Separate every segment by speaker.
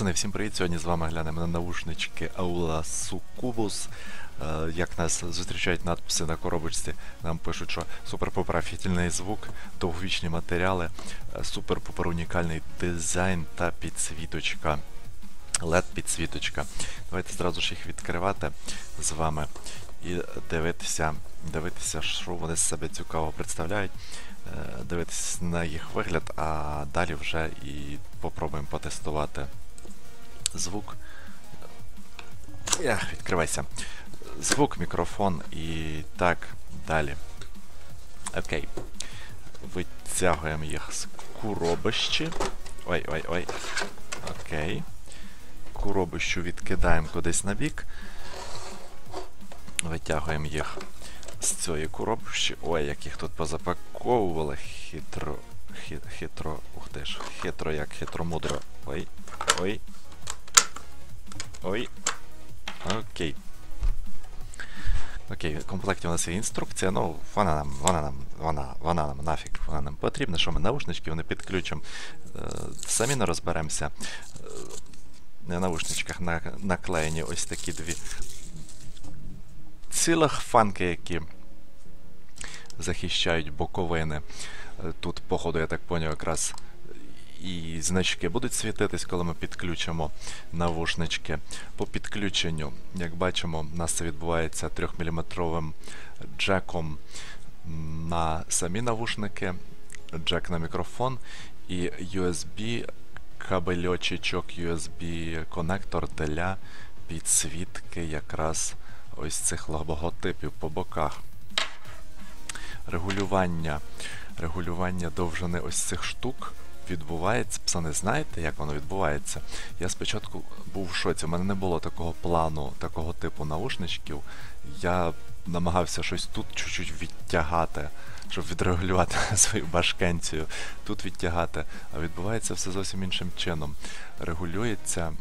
Speaker 1: Пацани, всім привіт! Сьогодні з вами глянемо на наушнички Aula Succubus. Е, Як нас зустрічають надписи на коробочці, нам пишуть, що супер-пупер офігітельний звук, довговічні матеріали, е, супер-пупер унікальний дизайн та підсвіточка. led підсвіточка. Давайте зразу ж їх відкривати з вами і дивитися, дивитися, що вони з себе цікаво представляють. Е, Дивитися на їх вигляд, а далі вже і попробуємо потестувати звук. Ях, відкривайся. Звук, мікрофон і так далі. Окей. Витягуємо їх з коробищі. Ой-ой-ой. Окей. Коробищу відкидаємо кудись на бік. Витягуємо їх з цієї коробищі. Ой, як їх тут позапаковували. Хитро. Хитро. Ух ти ж. Хитро як хитро-мудро. Ой. Ой. Ой. Окей. Окей, в комплекті у нас є інструкція, ну вона нам, вона нам, вона, вона нам нафіг, вона нам потрібна, що ми наушнички вони підключимо. Е, самі не розберемося. Е, на наушничках на, наклеєні ось такі дві цілих фанки, які захищають боковини. Е, Тут, походу, я так поняв, якраз і значки будуть світитись, коли ми підключимо навушнички. По підключенню, як бачимо, у нас це відбувається 3-мм джеком на самі навушники, джек на мікрофон і USB кабельочечок, USB-конектор для підсвітки якраз ось цих логотипів по боках. Регулювання регулювання довжини ось цих штук відбувається. Псани, знаєте, як воно відбувається? Я спочатку був в шоці, у мене не було такого плану, такого типу наушничків. Я намагався щось тут чуть-чуть відтягати, щоб відрегулювати свою башкенцію, тут відтягати. А відбувається все зовсім іншим чином. Регулюється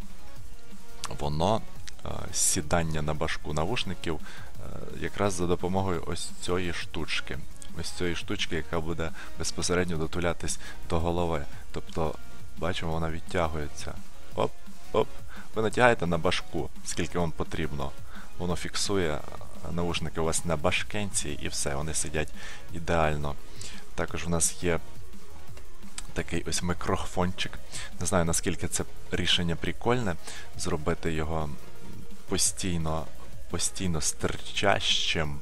Speaker 1: воно е, сідання на башку навушників е, якраз за допомогою ось цієї штучки ось цієї штучки, яка буде безпосередньо дотулятись до голови. Тобто, бачимо, вона відтягується. Оп, оп. Ви натягаєте на башку, скільки вам потрібно. Воно фіксує наушники у вас на башкенці і все, вони сидять ідеально. Також у нас є такий ось мікрофончик. Не знаю, наскільки це рішення прикольне, зробити його постійно, постійно стирчащим.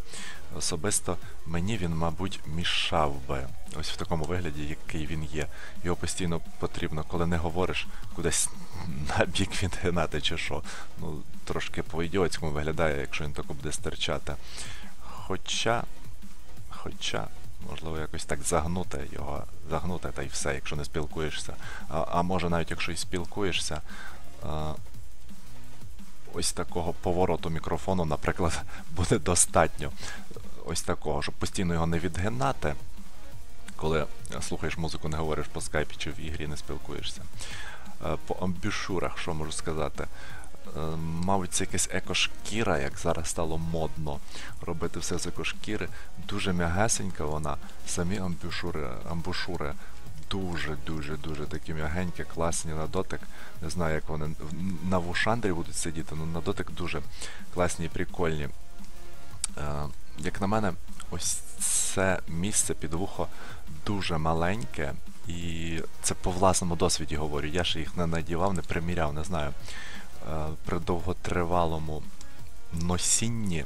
Speaker 1: Особисто мені він, мабуть, мішав би. Ось в такому вигляді, який він є. Його постійно потрібно, коли не говориш кудись на бік відгинати чи що. Ну, трошки по-ідіотському виглядає, якщо він тако буде стирчати. Хоча, хоча, можливо, якось так загнути його, загнути та й все, якщо не спілкуєшся. А, а може навіть якщо і спілкуєшся. А, Ось такого повороту мікрофону, наприклад, буде достатньо ось такого, щоб постійно його не відгинати, коли слухаєш музику, не говориш по скайпі чи в ігрі не спілкуєшся. По амбішурах, що можу сказати? Мабуть, це якась екошкіра, як зараз стало модно робити все з екошкіри. Дуже м'ягесенька вона. Самі амбушури, амбушури дуже-дуже-дуже такі м'ягенькі, класні на дотик. Не знаю, як вони на вушандрі будуть сидіти, але на дотик дуже класні і прикольні. Як на мене, ось це місце під вухо дуже маленьке, і це по власному досвіді говорю. Я ж їх не надівав, не приміряв, не знаю. При довготривалому носінні,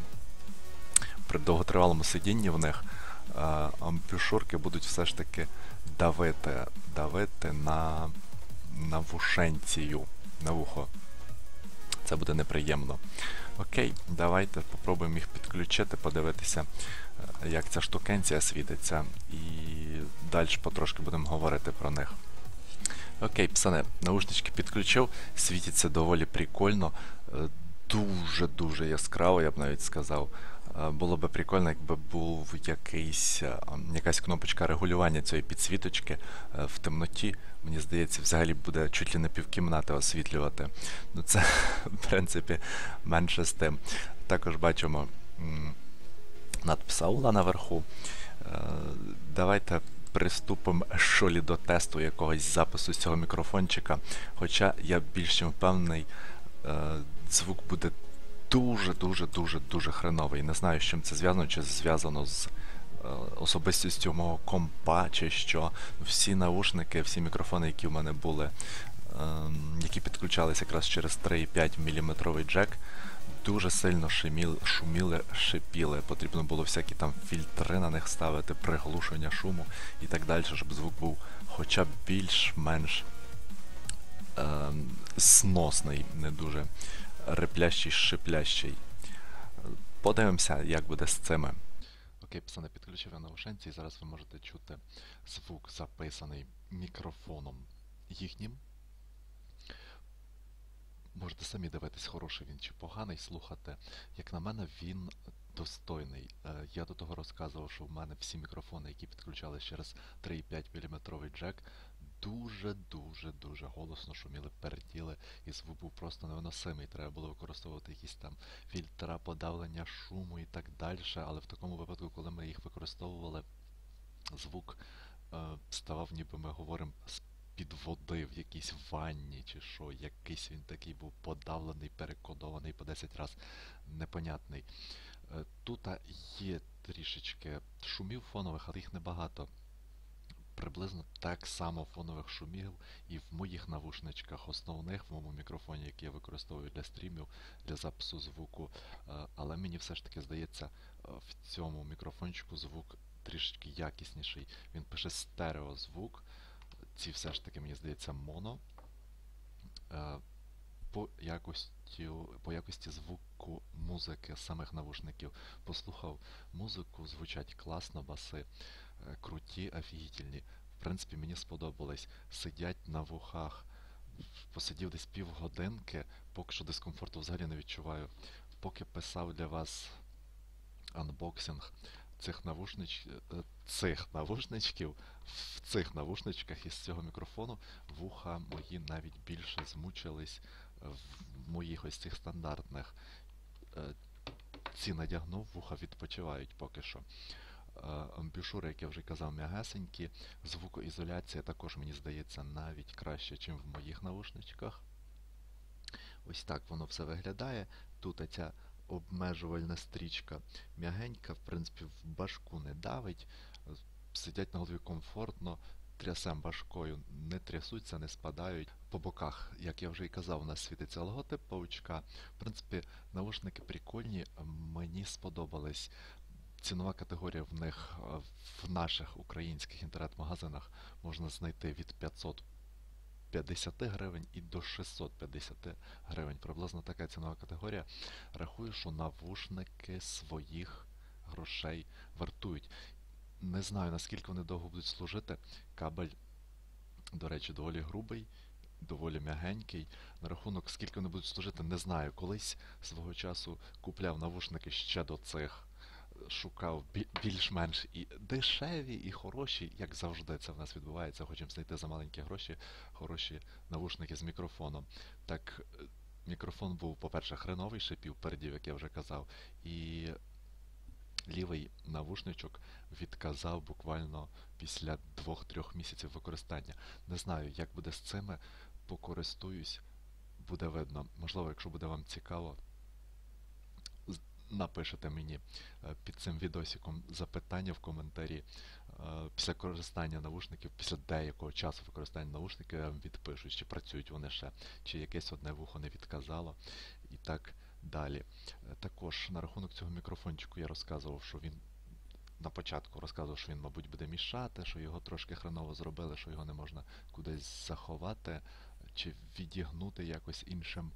Speaker 1: при довготривалому сидінні в них амбюшурки будуть все ж таки давити давити на на вушенцію, на вухо. Це буде неприємно. Окей, давайте спробуємо їх підключити, подивитися, як ця штукенція світиться, і далі потрошки будемо говорити про них. Окей, псане, наушнички підключив, світиться доволі прикольно, дуже-дуже яскраво, я б навіть сказав. Було би прикольно, якби був якийсь, якась кнопочка регулювання цієї підсвіточки в темноті. Мені здається, взагалі буде чуть ли не півкімнати освітлювати. Ну це, в принципі, менше з тим. Також бачимо надпис Аула наверху. Давайте приступимо що лі до тесту якогось запису з цього мікрофончика. Хоча я більш чим впевнений, е, звук буде дуже-дуже дуже дуже хреновий. Не знаю, з чим це зв'язано, чи зв'язано з е, особистістю мого компа, чи що. Всі наушники, всі мікрофони, які в мене були, ем, які підключалися якраз через 3,5 мм джек, дуже сильно шуміли, шуміли, шипіли. Потрібно було всякі там фільтри на них ставити, приглушення шуму і так далі, щоб звук був хоча б більш-менш ем, сносний, не дуже реплящий, шиплящий. Подивимося, як буде з цими. Окей, пацани, підключив я наушенці, і зараз ви можете чути звук, записаний мікрофоном їхнім. Можете самі дивитись, хороший він чи поганий, слухати. Як на мене, він достойний. Е, Я до того розказував, що в мене всі мікрофони, які підключались через 3,5 мм джек, дуже-дуже дуже голосно шуміли, перділи, і звук був просто невиносимий. Треба було використовувати якісь там фільтра, подавлення шуму і так далі. Але в такому випадку, коли ми їх використовували, звук е, ставав, ніби ми говоримо з під води в якійсь ванні чи що, якийсь він такий був подавлений, перекодований по 10 разів непонятний. Е, Тут є трішечки шумів фонових, але їх небагато. Приблизно так само фонових шумів і в моїх навушничках основних, в моєму мікрофоні, який я використовую для стрімів, для запису звуку. Е, Але мені все ж таки здається, е, в цьому мікрофончику звук трішечки якісніший. Він пише стереозвук. Ці все ж таки, мені здається, моно. Е, По якості, по якості звуку музики самих навушників послухав музику, звучать класно, баси, круті, офігітельні. В принципі, мені сподобалось. Сидять на вухах. Посидів десь півгодинки, поки що дискомфорту взагалі не відчуваю. Поки писав для вас анбоксинг цих навушнич... е, цих навушничків, в цих навушничках із цього мікрофону вуха мої навіть більше змучились в моїх ось цих стандартних. Е, Ці надягнув, вуха відпочивають поки що. Е, Амбушури, як я вже казав, м'ягесенькі. Звукоізоляція також, мені здається, навіть краще, ніж в моїх навушничках. Ось так воно все виглядає. Тут ця обмежувальна стрічка м'ягенька, в принципі, в башку не давить. Сидять на голові комфортно, трясем башкою, не трясуться, не спадають. По боках, як я вже і казав, у нас світиться логотип паучка. В принципі, навушники прикольні, мені сподобались. Цінова категорія в них е, в наших українських інтернет-магазинах можна знайти від 550 гривень і до 650 гривень. Приблизно така цінова категорія. Рахую, що навушники своїх грошей вартують. Не знаю, наскільки вони довго будуть служити. Кабель, до речі, доволі грубий, доволі м'ягенький. На рахунок, скільки вони будуть служити, не знаю. Колись свого часу купляв навушники ще до цих. Шукав більш-менш і дешеві, і хороші, як завжди це в нас відбувається. Хочемо знайти за маленькі гроші хороші навушники з мікрофоном. Так, е, мікрофон був, по-перше, хреновий, шипів передів, як я вже казав, і лівий навушничок відказав буквально після 2-3 місяців використання. Не знаю, як буде з цими, покористуюсь, буде видно. Можливо, якщо буде вам цікаво, напишете мені е, під цим відосиком запитання в коментарі. Е, Після користання навушників, після деякого часу використання навушників я вам відпишу, чи працюють вони ще, чи якесь одне вухо не відказало і так далі. Е, Також на рахунок цього мікрофончику я розказував, що він на початку розказував, що він, мабуть, буде мішати, що його трошки хреново зробили, що його не можна кудись заховати чи відігнути якось іншим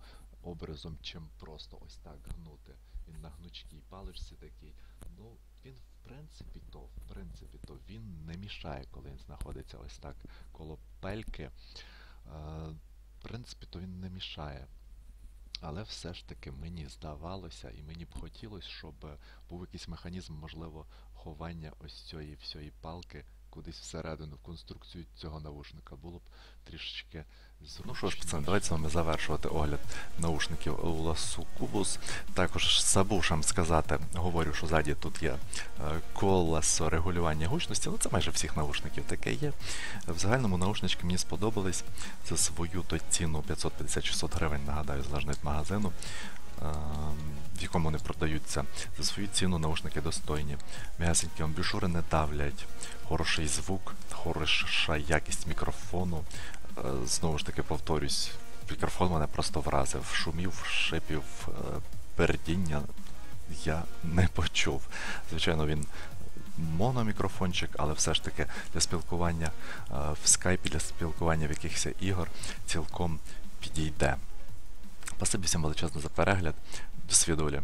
Speaker 1: образом, чим просто ось так гнути. Він на гнучкій паличці такий. Ну, він в принципі то, в принципі то він не мішає, коли він знаходиться ось так коло пельки. Е, в принципі, то він не мішає. Але все ж таки мені здавалося, і мені б хотілося, щоб був якийсь механізм, можливо, ховання ось цієї всієї палки кудись всередину в конструкцію цього навушника. Було б трішечки Ну що ж, пацани, давайте з вами завершувати огляд наушників Lula Succubus. Також забув сказати, говорю, що ззаді тут є е, колесо регулювання гучності. Ну це майже всіх наушників таке є. В загальному наушнички мені сподобались за свою то ціну 550-600 гривень, нагадаю, залежно від магазину. Е, В якому вони продаються за свою ціну наушники достойні. М'ясенькі амбушури не давлять, хороший звук, хороша якість мікрофону. Е, Знову ж таки повторюсь, мікрофон мене просто вразив. Шумів, шипів, е, пердіння я не почув. Звичайно, він мономікрофончик, але все ж таки для спілкування е, в скайпі, для спілкування в якихось ігор цілком підійде. Спасибі всім величезно за перегляд. До свідулі.